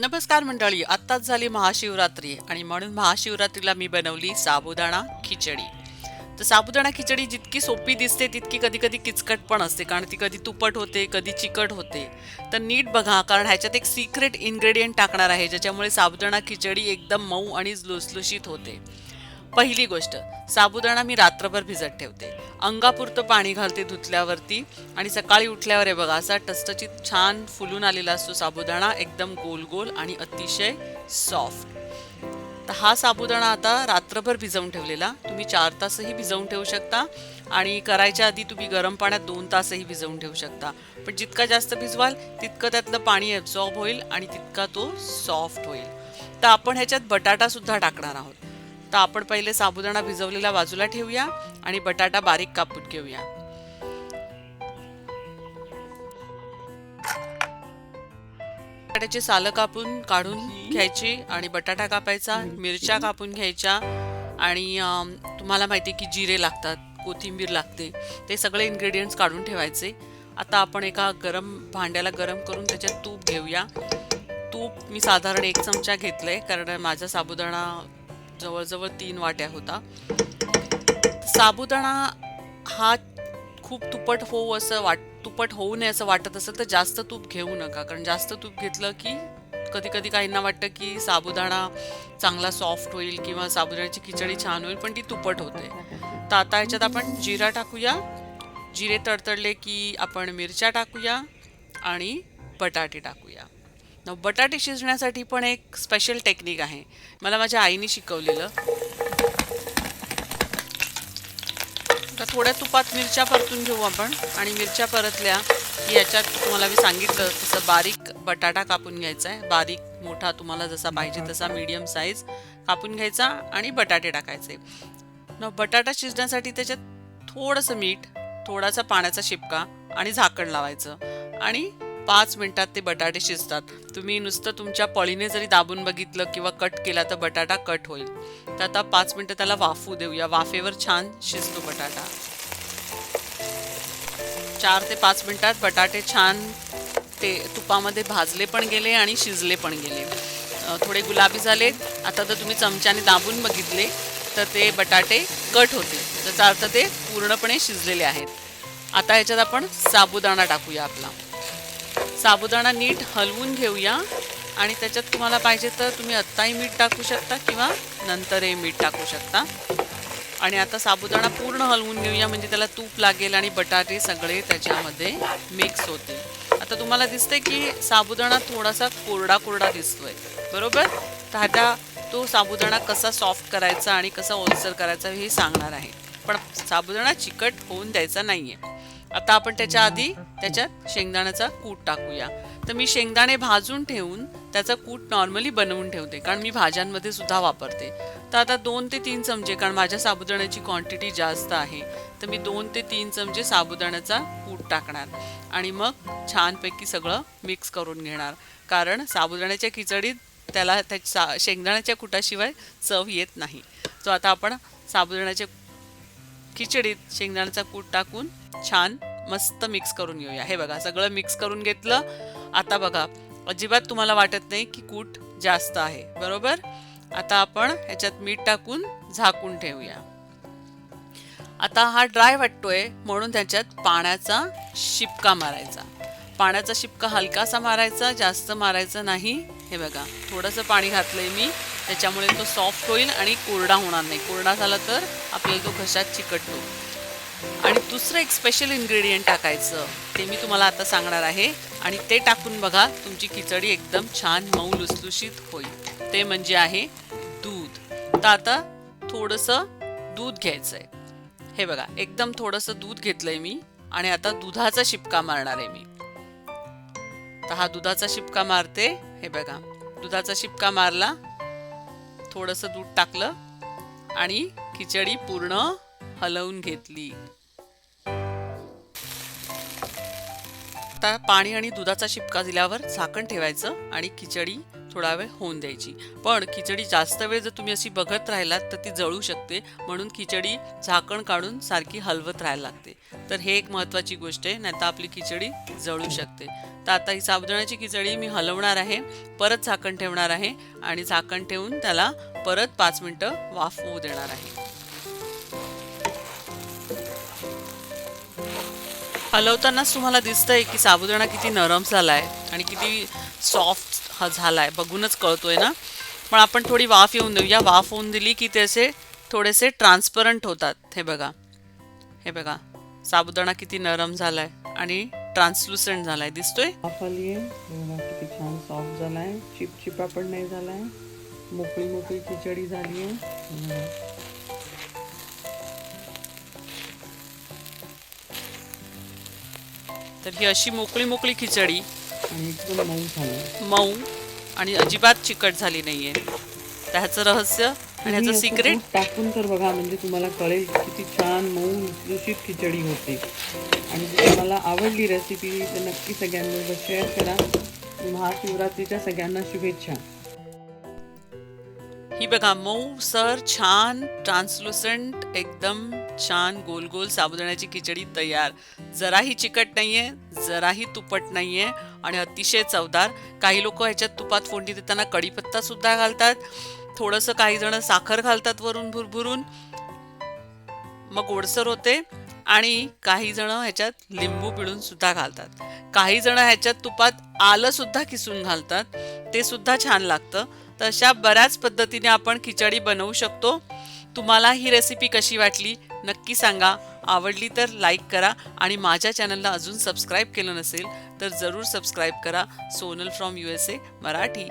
नमस्कार मंडळी आत्ताच झाली महाशिवरात्री आणि म्हणून महाशिवरात्रीला मी बनवली साबुदाणा खिचडी. तर साबुदाणा खिचडी जितकी सोपी दिसते तितकी कधी कधी किचकट पण असते कारण ती कधी तुपट होते कधी चिकट होते. तर नीट बघा कारण ह्याच्यात एक सिक्रेट इन्ग्रेडियंट टाकणार आहे ज्याच्यामुळे साबुदाणा खिचडी एकदम मऊ आणि लुसलुशीत होते. पहिली गोष्ट साबुदाणा मी रात्रभर भिजत ठेवते. अंगापुरतं पाणी घालते धुतल्यावरती आणि सकाळी उठल्यावर आहे बघा असा टसटशीत छान फुलून आलेला असतो साबुदाणा एकदम गोल गोल आणि अतिशय सॉफ्ट. तर हा साबुदाणा आता रात्रभर भिजवून ठेवलेला. तुम्ही चार तासही भिजवून ठेवू शकता आणि करायच्या आधी तुम्ही गरम पाण्यात दोन तासही भिजवून ठेवू शकता. पण जितका जास्त भिजवाल तितकं त्यातलं पाणी ॲब्झॉर्ब होईल आणि तितका तो सॉफ्ट होईल. तर आपण ह्याच्यात बटाटासुद्धा टाकणार आहोत. तर आपण पहिले साबुदाणा भिजवलेला बाजूला ठेवूया आणि बटाटा बारीक कापून घेऊया. बटाट्याची सालं कापून काढून घ्यायची आणि बटाटा कापायचा मिरच्या कापून घ्यायच्या आणि तुम्हाला माहिती आहे की जिरे लागतात कोथिंबीर लागते ते सगळे इन्ग्रेडियंट्स काढून ठेवायचे. आता आपण एका गरम भांड्याला गरम करून त्याच्यात तूप घेऊया. तूप मी साधारण एक चमचा घेतलं आहे कारण माझा साबुदाणा जवळजवळ तीन वाट्या होता. साबुदाणा हा खूप तुपट होऊ असं वाट तुपट होऊ नये असं वाटत असेल तर जास्त तूप घेऊ नका. कारण जास्त तूप घेतलं की कधी कधी काहींना वाटतं की साबुदाणा चांगला सॉफ्ट होईल किंवा साबुदाण्याची खिचडी छान होईल पण ती तुपट होते. तर आता ह्याच्यात आपण जिरा टाकूया. जिरे तडतडले की आपण मिरच्या टाकूया आणि बटाटे टाकूया. बटाटे शिजण्यासाठी पण एक स्पेशल टेक्निक आहे. मला माझ्या आईने शिकवलेलं. तर थोड्या तुपात मिरच्या परतून घेऊ आपण. आणि मिरच्या परतल्या की याच्यात तुम्हाला मी सांगितलं तसं बारीक बटाटा कापून घ्यायचा आहे. बारीक मोठा तुम्हाला जसा पाहिजे तसा मीडियम साईज कापून घ्यायचा आणि बटाटे टाकायचे. न बटाटा शिजण्यासाठी त्याच्यात थोडंसं मीठ थोडासा पाण्याचा शिपका आणि झाकण लावायचं. आणि पाच मिनिटात ते बटाटे शिजतात. तुम्ही नुसतं तुमच्या पळीने जरी दाबून बघितलं किंवा कट केला तर बटाटा कट होईल. तर आता पाच मिनटं त्याला वाफू देऊया. वाफेवर छान शिजतो बटाटा. चार ते पाच मिनटात बटाटे छान ते तुपामध्ये भाजले पण गेले आणि शिजले पण गेले. थोडे गुलाबी झाले. आता जर तुम्ही चमच्याने दाबून बघितले तर ते बटाटे कट होते त्याचा अर्थ ते पूर्णपणे शिजलेले आहेत. आता ह्याच्यात आपण साबुदाणा टाकूया आपला. साबुदाणा नीट हलवून घेऊया. आणि त्याच्यात तुम्हाला पाहिजे तर तुम्ही आत्ताही मीठ टाकू शकता किंवा नंतरही मीठ टाकू शकता. आणि आता साबुदाणा पूर्ण हलवून घेऊया म्हणजे त्याला तूप लागेल आणि बटाटे सगळे त्याच्यामध्ये मिक्स होतील. आता तुम्हाला दिसते की साबुदाणा थोडासा कोरडा कोरडा दिसतोय. बरोबर? तर आता तो साबुदाणा कसा सॉफ्ट करायचा आणि कसा ओलसर करायचा हे सांगणार आहे. पण साबुदाणा चिकट होऊन द्यायचा नाही आहे आता आपण त्याच्या आधी त्याच्यात शेंगदाण्याचा कूट टाकूया. तर मी शेंगदाणे भाजून ठेवून त्याचा कूट नॉर्मली बनवून ठेवते कारण मी भाज्यांमध्ये सुद्धा वापरते. तर आता दोन ते तीन चमचे कारण माझ्या साबुदाण्याची क्वांटिटी जास्त आहे तर मी दोन ते तीन चमचे साबुदाण्याचा कूट टाकणार आणि मग छानपैकी सगळं मिक्स करून घेणार. कारण साबुदाण्याच्या खिचडीत त्याला त्या सा शेंगदाण्याच्या कुटाशिवाय चव येत नाही. तो आता आपण साबुदाण्याच्या खिचडीत शेंगदाण्याचा कूट टाकून छान मस्त मिक्स करून घेऊया. हे बघा सगळं मिक्स करून घेतलं. आता बघा अजिबात तुम्हाला वाटत नाही की कूट जास्त आहे. बरोबर? आता आपण ह्याच्यात मीठ टाकून झाकून ठेवूया. आता हा ड्राय वाटतोय म्हणून त्याच्यात पाण्याचा शिपका मारायचा. पाण्याचा शिपका हलकासा मारायचा जास्त मारायचा नाही. हे बघा थोडंसं पाणी घातलंय मी. त्याच्यामुळे तो सॉफ्ट होईल आणि कोरडा होणार नाही. कोरडा झाला तर आपल्याला तो घशात चिकटतो. आणि दुसरं एक स्पेशल इन्ग्रेडियंट टाकायचं. ते मी तुम्हाला आता सांगणार आहे. आणि ते टाकून बघा तुमची खिचडी एकदम छान मऊ लुसलुशीत होईल. ते म्हणजे आहे दूध. तर आता थोडंसं दूध घ्यायचं आहे हे बघा एकदम थोडंसं दूध घेतलंय मी आणि आता दुधाचा शिपका मारणार आहे मी. तर हा दुधाचा शिपका मारते. हे बघा दुधाचा शिपका मारला. थोडंसं दूध टाकलं आणि खिचडी पूर्ण हलवून घेतली. आता पाणी आणि दुधाचा शिपका दिल्यावर झाकण ठेवायचं आणि खिचडी थोडा वेळ होऊन द्यायची. पण खिचडी जास्त वेळ जर तुम्ही अशी बघत राहिलात तर ती जळू शकते. म्हणून खिचडी झाकण काढून सारखी हलवत राहायला लागते. तर हे एक महत्त्वाची गोष्ट आहे नाही तर आपली खिचडी जळू शकते. तर आता ही साबुदाण्याची खिचडी मी हलवणार आहे परत झाकण ठेवणार आहे आणि झाकण ठेवून त्याला परत पाच मिनटं वाफ होऊ देणार आहे. हलवतानाच तुम्हाला दिसतंय की साबुदाणा किती नरम झाला आहे आणि किती सॉफ्ट हा झालाय. बघूनच कळतोय ना? पण आपण थोडी वाफ येऊन देऊया. वाफ होऊन दिली की ते असे थोडेसे ट्रान्सपरंट होतात. हे बघा. हे बघा. साबुदाणा किती नरम झालाय आणि ट्रान्सलुसंट दिसतोय? वाफ आली आहे. बघा किती छान सॉफ्ट झालाय. चिपचिपा पण नाही झालाय. मोकळी मोकळी खिचडी झाली आहे. तर ही अशी मोकळी मोकळी खिचडी. आणि एकदम मऊ झालं. मऊ आणि अजिबात चिकट झाली नाहीये. तर ह्याचं रहस्य आणि ह्याचं सिक्रेट टाकून तर बघा म्हणजे तुम्हाला कळेल किती छान मऊ लुसलुशीत खिचडी होते. आणि जर तुम्हाला आवडली रेसिपी तर नक्की सगळ्यांबरोबर शेअर करा. महाशिवरात्रीच्या सगळ्यांना शुभेच्छा. ही बघा मऊ सर छान ट्रान्सलुसंट एकदम छान गोल गोल साबुदाण्याची खिचडी तयार. जराही चिकट नाहीये जराही तुपट नाहीये आणि अतिशय चवदार. काही लोक ह्याच्यात तुपात फोडणी देताना कडीपत्ता सुद्धा घालतात. थोडंसं काही जण साखर घालतात वरून भुरभुरून. मग ओडसर होते आणि काही जण ह्याच्यात लिंबू पिळून सुद्धा घालतात. काही जण ह्याच्यात तुपात आलं सुद्धा किसून घालतात. ते सुद्धा छान लागतं. तशा बऱ्याच पद्धतीने आपण खिचडी बनवू शकतो. तुम्हाला ही रेसिपी कशी वाटली नक्की सांगा. आवडली तर लाईक करा आणि माझ्या चॅनलला अजून सबस्क्राईब केलं नसेल तर जरूर सबस्क्राईब करा. Sonal from U S A Marathi.